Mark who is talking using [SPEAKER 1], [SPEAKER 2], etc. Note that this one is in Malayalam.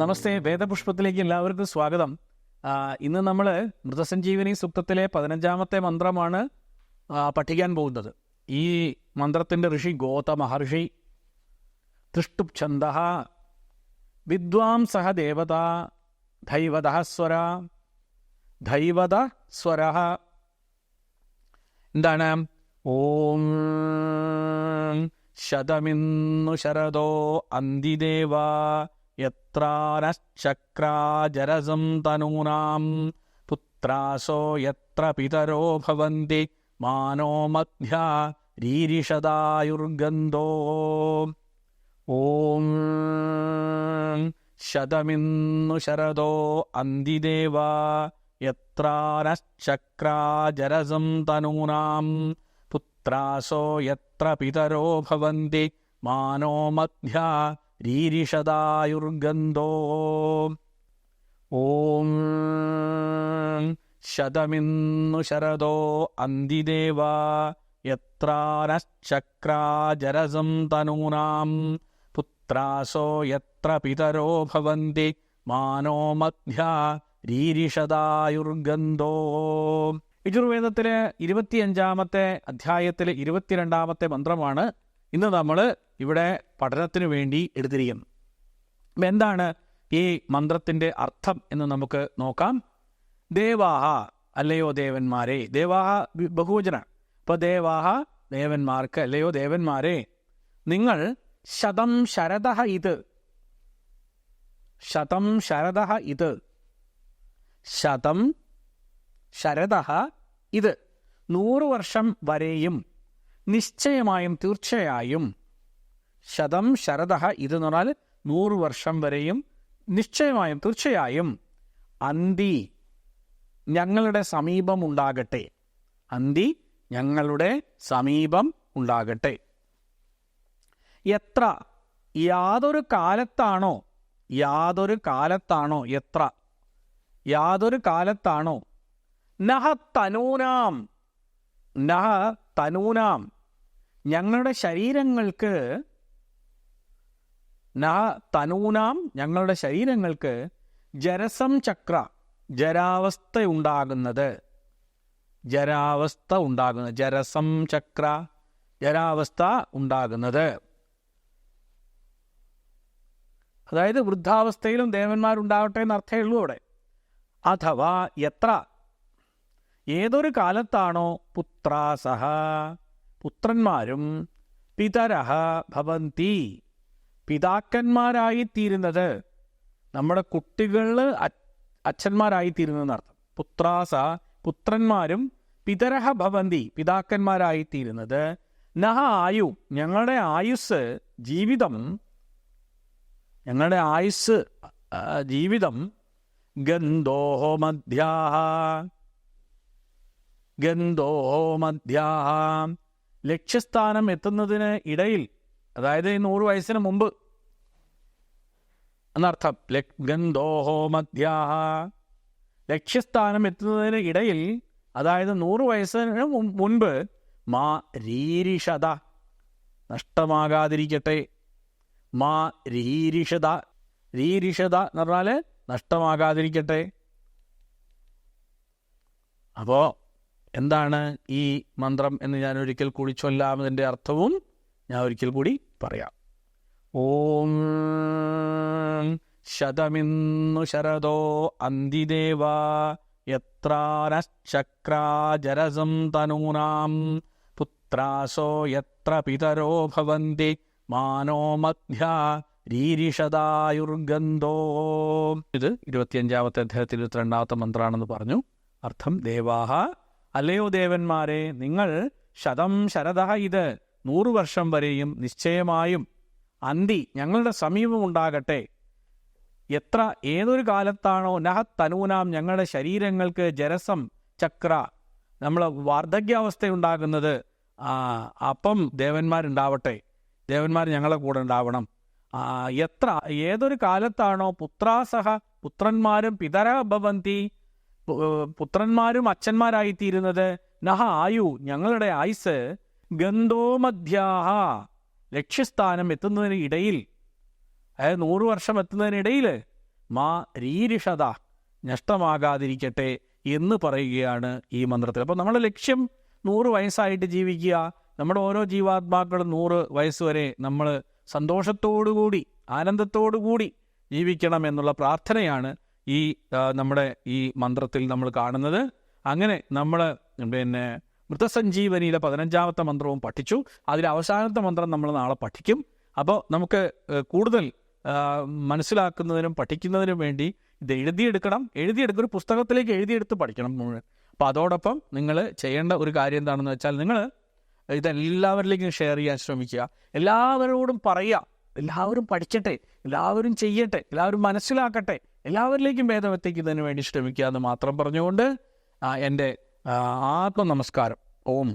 [SPEAKER 1] നമസ്തേ വേദപുഷ്പത്തിലേക്ക് എല്ലാവർക്കും സ്വാഗതം. ഇന്ന് നമ്മൾ മൃതസഞ്ജീവനി സൂക്തത്തിലെ പതിനഞ്ചാമത്തെ മന്ത്രമാണ് പഠിക്കാൻ പോകുന്നത്. ഈ മന്ത്രത്തിന്റെ ഋഷി ഗോത മഹർഷി തൃഷ്ടുപ് ഛന്ദ വിദ്വാംസഹ ദേവത ധൈവത സ്വര ധൈവത സ്വര. എന്താണ്? ഓം ശതമിന്നു ശരദോ അന്തിദേവ. യത്രാനശ്ചക്രാജരസം തനൂനാം. പുത്രാസോ യത്ര പിതരോ ഭവന്തി മാനോ മധ്യ രീരിഷദായുർഗന്ധോ. ഓം ശതമിന്നു ശരദോ അന്തിദേവ യത്രാനശ്ചക്രാജരസം തനൂനാം. പുത്രാസോ യത്ര പിതരോ ഭവന്തി മാനോ മധ്യ രീരിഷതായുർഗന്ധോ ഓം ശതമിന്നു ശരദോ അന്തിദേവ യത്രാനശ്ചക്രാജരസം തനൂനാം. പുത്രാസോ യത്ര പിതരോ ഭവന്തി മാനോ മധ്യ രീരിഷതായുർഗന്ധോ യജുർവേദത്തിലെ ഇരുപത്തിയഞ്ചാമത്തെ അധ്യായത്തിലെ ഇരുപത്തിരണ്ടാമത്തെ മന്ത്രമാണ് ഇന്ന് നമ്മൾ ഇവിടെ പഠനത്തിന് വേണ്ടി എടുത്തിരിക്കുന്നത് അപ്പം എന്താണ് ഈ മന്ത്രത്തിന്റെ അർത്ഥം എന്ന് നമുക്ക് നോക്കാം. ദേവാഹ അല്ലയോ ദേവന്മാരെ? ദേവാഹ ബഹുവചന അപ്പോൾ ദേവാഹ ദേവന്മാർക്ക് അല്ലയോ ദേവന്മാരെ? നിങ്ങൾ ശതം ശരദ ഇത്. ശതം ശരദ ഇത്. ശതം ശരദ ഇത്. നൂറ് വർഷം വരെയും നിശ്ചയമായും തീർച്ചയായും ശതം ശരദ എന്ന് പറഞ്ഞാൽ നൂറ് വർഷം വരെയും നിശ്ചയമായും തീർച്ചയായും അന്തി ഞങ്ങളുടെ സമീപം ഉണ്ടാകട്ടെ. അന്തി ഞങ്ങളുടെ സമീപം ഉണ്ടാകട്ടെ. എത്ര? യാതൊരു കാലത്താണോ? യാതൊരു കാലത്താണോ എത്ര? യാതൊരു കാലത്താണോ? നഹ തനൂനാം. നഹ തനൂനാം. ഞങ്ങളുടെ ശരീരങ്ങൾക്ക് നഹ തനൂനാം ഞങ്ങളുടെ ശരീരങ്ങൾക്ക് ജരസം ചക്ര ജരാവസ്ഥ ഉണ്ടാകുന്നത്. ജരാവസ്ഥ ഉണ്ടാകുന്നത്. ജരസം ചക്ര ജരാവസ്ഥ ഉണ്ടാകുന്നത്. അതായത് വൃദ്ധാവസ്ഥയിലും ദേവന്മാരുണ്ടാവട്ടെ എന്ന് അർത്ഥമേ ഉള്ളൂ അവിടെ. അഥവാ എത്ര ഏതൊരു കാലത്താണോ പുത്രാസഹ പുത്രന്മാരും പിതരഹ ഭവന്തി. പിതാക്കന്മാരായിത്തീരുന്നത് നമ്മുടെ കുട്ടികൾ അർത്ഥം പുത്രാസ പുത്രന്മാരും പിതരഹ ഭവന്തി പിതാക്കന്മാരായി പിതാക്കന്മാരായിത്തീരുന്നത്. നഹ ആയു ഞങ്ങളുടെ ആയുസ് ജീവിതം ഞങ്ങളുടെ ആയുസ് ജീവിതം ഗന്ധോഹോ മധ്യാഹ ഗന്ധോഹോ മധ്യാഹ ലക്ഷ്യസ്ഥാനം എത്തുന്നതിന് ഇടയിൽ അതായത് ഈ നൂറ് വയസ്സിന് മുമ്പ്. എന്നർത്ഥം ഗന്ധോഹോ മധ്യാഹ ലക്ഷ്യസ്ഥാനം എത്തുന്നതിന് ഇടയിൽ അതായത് നൂറ് വയസ്സിന് മുൻപ് മാ രീരിഷത നഷ്ടമാകാതിരിക്കട്ടെ. മാ രീരിഷത രീരിഷത എന്ന് പറഞ്ഞാൽ നഷ്ടമാകാതിരിക്കട്ടെ. അപ്പോ എന്താണ് ഈ മന്ത്രം എന്ന് ഞാൻ ഒരിക്കൽ കൂടി ചൊല്ലാമതിന്റെ അർത്ഥവും ഞാൻ ഒരിക്കൽ കൂടി പറയാം. ഓം ശതമിന്നു ശരദോ അന്തിദേവ യത്രാനശ്ചക്രാജരസം തനൂനാം പുത്രാസോ യത്ര പിതരോ ഭവന്തി മാനോ മധ്യ രീരിഷതായുർഗന്ധോ ഇത് ഇരുപത്തിയഞ്ചാമത്തെ അധ്യായത്തിൽ ഇരുപത്തിരണ്ടാമത്തെ മന്ത്രാണെന്ന് പറഞ്ഞു. അർത്ഥം ദേവാഹ അല്ലയോ ദേവന്മാരെ നിങ്ങൾ ശതം ശരദ ഇത്. നൂറു വർഷം വരെയും നിശ്ചയമായും അന്തി ഞങ്ങളുടെ സമീപം ഉണ്ടാകട്ടെ. എത്ര ഏതൊരു കാലത്താണോ നഹ തനൂനാം ഞങ്ങളുടെ ശരീരങ്ങൾക്ക് ജരസം ചക്ര നമ്മൾ വാർദ്ധക്യാവസ്ഥ ഉണ്ടാകുന്നത് അപ്പം ദേവന്മാരുണ്ടാവട്ടെ ദേവന്മാർ ഞങ്ങളെ കൂടെ ഉണ്ടാവണം. എത്ര ഏതൊരു കാലത്താണോ പുത്രാസഹ പുത്രന്മാരും പിതര ഭവന്തി പുത്രന്മാരും അച്ഛന്മാരായിത്തീരുന്നത് നഹ ആയു ഞങ്ങളുടെ ആയുസ് ഗന്ധോമധ്യാഹ. ലക്ഷ്യസ്ഥാനം എത്തുന്നതിന് ഇടയിൽ അതായത് നൂറ് വർഷം എത്തുന്നതിനിടയിൽ മാ രീരിഷത നഷ്ടമാകാതിരിക്കട്ടെ എന്ന് പറയുകയാണ് ഈ മന്ത്രത്തിൽ. അപ്പോൾ നമ്മുടെ ലക്ഷ്യം നൂറ് വയസ്സായിട്ട് ജീവിക്കുക നമ്മുടെ ഓരോ ജീവാത്മാക്കളും നൂറ് വയസ്സ് വരെ നമ്മൾ സന്തോഷത്തോടുകൂടി ആനന്ദത്തോടുകൂടി ജീവിക്കണം എന്നുള്ള പ്രാർത്ഥനയാണ് ഈ നമ്മുടെ ഈ മന്ത്രത്തിൽ നമ്മൾ കാണുന്നത്. അങ്ങനെ നമ്മൾ പിന്നെ മൃതസഞ്ജീവനിയിലെ പതിനഞ്ചാമത്തെ മന്ത്രവും പഠിച്ചു. അതിലെ അവസാനത്തെ മന്ത്രം നമ്മൾ നാളെ പഠിക്കും. അപ്പോൾ നമുക്ക് കൂടുതൽ മനസ്സിലാക്കുന്നതിനും പഠിക്കുന്നതിനും വേണ്ടി ഇത് എഴുതിയെടുക്കണം. എഴുതിയെടുക്കുക ഒരു പുസ്തകത്തിലേക്ക് എഴുതിയെടുത്ത് പഠിക്കണം മുഴുവൻ. അപ്പോൾ അതോടൊപ്പം നിങ്ങൾ ചെയ്യേണ്ട ഒരു കാര്യം എന്താണെന്ന് വെച്ചാൽ നിങ്ങൾ ഇതെല്ലാവരിലേക്കും ഷെയർ ചെയ്യാൻ ശ്രമിക്കുക. എല്ലാവരോടും പറയുക. എല്ലാവരും പഠിക്കട്ടെ എല്ലാവരും ചെയ്യട്ടെ. എല്ലാവരും മനസ്സിലാക്കട്ടെ. എല്ലാവരിലേക്കും ഭേദം എത്തിക്കുന്നതിന് വേണ്ടി ശ്രമിക്കുക എന്ന് മാത്രം പറഞ്ഞുകൊണ്ട് എന്റെ ആ, ആത്മ നമസ്കാരം. ഓം.